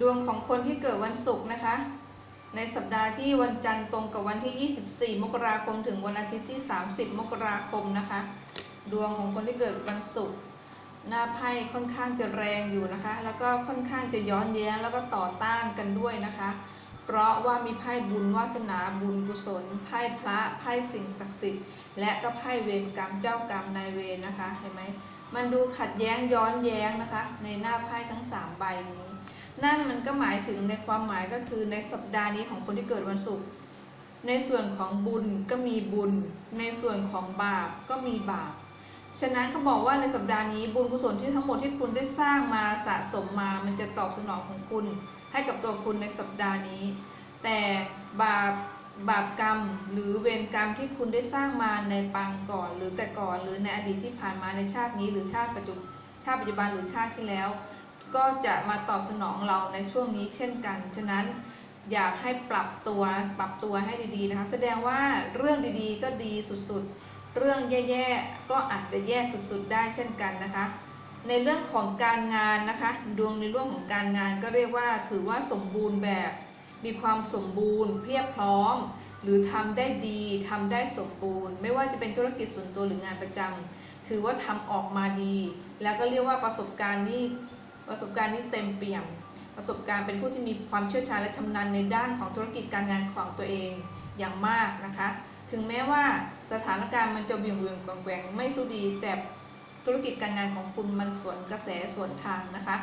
ดวงของคนที่เกิดวันศุกร์นะคะ ในสัปดาห์ที่วันจันทร์ตรงกับวันที่ 24 มกราคมถึงวันอาทิตย์ที่ 30 มกราคมนะคะ ดวงของคนที่เกิดวันศุกร์หน้าไพ่ค่อนข้างจะแรงอยู่นะคะ แล้วก็ค่อนข้างจะย้อนแย้งแล้วก็ต่อต้านกันด้วยนะคะ เพราะว่ามีไพ่บุญวาสนาบุญกุศล ไพ่พระไพ่สิ่งศักดิ์สิทธิ์ และก็ไพ่เวรกรรมเจ้ากรรมนายเวรนะคะเห็นไหมมันดูขัดแย้งย้อนแย้งนะคะ ในหน้าไพ่ทั้งสามใบนี้ นั่นมันก็หมายถึงในความหมายก็คือในสัปดาห์นี้ของคนที่เกิดวันศุกร์ในส่วนของบุญก็มีบุญ ในส่วนของบาปก็มีบาป ฉะนั้นเขาบอกว่าในสัปดาห์นี้บุญกุศลที่ทั้งหมดที่คุณได้สร้างมาสะสมมา มันจะตอบสนองของคุณ ให้กับตัวคุณในสัปดาห์นี้ แต่บาปบาปกรรมหรือเวรกรรมที่คุณได้สร้างมาในปางก่อน หรือแต่ก่อนหรือในอดีตที่ผ่านมาในชาตินี้ หรือชาติปัจจุบันชาติปัจจุบันหรือชาติที่แล้ว ก็จะมาตอบสนองเราในช่วงนี้เช่นกัน ฉะนั้นอยากให้ปรับตัวปรับตัวให้ดีๆนะคะแสดงว่าเรื่องดีๆก็ดีสุดๆ เรื่องแย่ๆก็อาจจะแย่สุดๆได้เช่นกันนะคะ ในเรื่องของการงานนะคะ ดวงในเรื่องของการงานก็เรียกว่าถือว่าสมบูรณ์แบบ มีความสมบูรณ์ เพียบพร้อม หรือทำได้ดีทำได้สมบูรณ์ ไม่ว่าจะเป็นธุรกิจส่วนตัวหรืองานประจำถือว่าทำออกมาดี แล้วก็เรียกว่าประสบการณ์นี่ประสบการณ์นี่เต็มเปี่ยม ประสบการณ์เป็นผู้ที่มีความเชี่ยวชาญและชำนาญในด้านของธุรกิจการงานของตัวเองอย่างมากนะคะ ถึงแม้ว่าสถานการณ์มันจะเบี่ยงเวียงแกว่งไม่สู้ดีแต่ ธุรกิจการงานของคุณมันสวนกระแสสวนทางนะคะ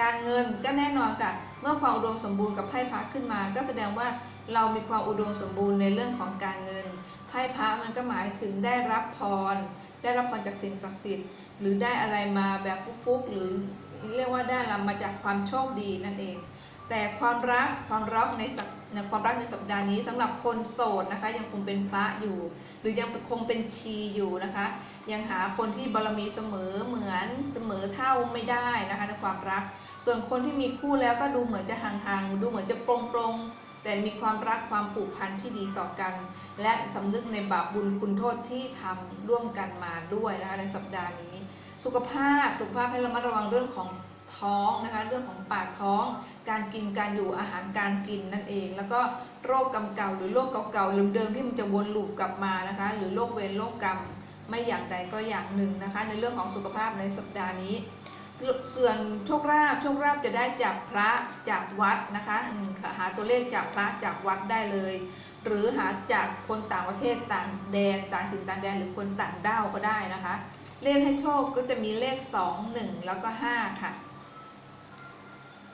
การเงินก็แน่นอนค่ะ เมื่อความอุดมสมบูรณ์กับไพ่พระขึ้นมา ก็แสดงว่าเรามีความอุดมสมบูรณ์ในเรื่องของการเงิน ไพ่พระมันก็หมายถึงได้รับพร ได้รับพรจากสิ่งศักดิ์สิทธิ์ หรือได้อะไรมาแบบฟุกๆหรือเรียกว่าได้รับมาจากความโชคดีนั่นเอง แต่ความรักความรักในสัปในความรักในสัปดาห์นี้สำหรับคนโสดนะคะ ยังคงเป็นพระอยู่ หรือยังคงเป็นชีอยู่นะคะ ยังหาคนที่บารมีเสมอเหมือนเสมอเท่าไม่ได้นะคะในความรัก ส่วนคนที่มีคู่แล้วก็ดูเหมือนจะห่างๆดูเหมือนจะปรงๆแต่มีความรักความผูกพันที่ดีต่อกัน และสำนึกในบาปบุญคุณโทษที่ทำร่วมกันมาด้วยนะคะในสัปดาห์นี้ สุขภาพสุขภาพให้ระมัดระวังเรื่องของ ท้องนะคะเรื่องของปากท้อง การกินการอยู่อาหารการกินนั่นเอง แล้วก็โรคกรรมเก่าหรือโรคเก่าๆเดิมๆที่มันจะวนลูปกลับมานะคะหรือโรคเวรโรคกรรมไม่อย่างใดก็อย่างหนึ่งนะคะ ในเรื่องของสุขภาพในสัปดาห์นี้ส่วนโชคลาภโชคลาภจะได้จากพระจากวัดนะคะอืมค่ะหาตัวเลขจากพระจากวัดได้เลย หรือหาจากคนต่างประเทศต่างแดนต่างถิ่นต่างแดนหรือคนต่างด้าวก็ได้นะคะ เลขให้โชคก็จะมีเลข 2 1 แล้วก็ 5 ค่ะ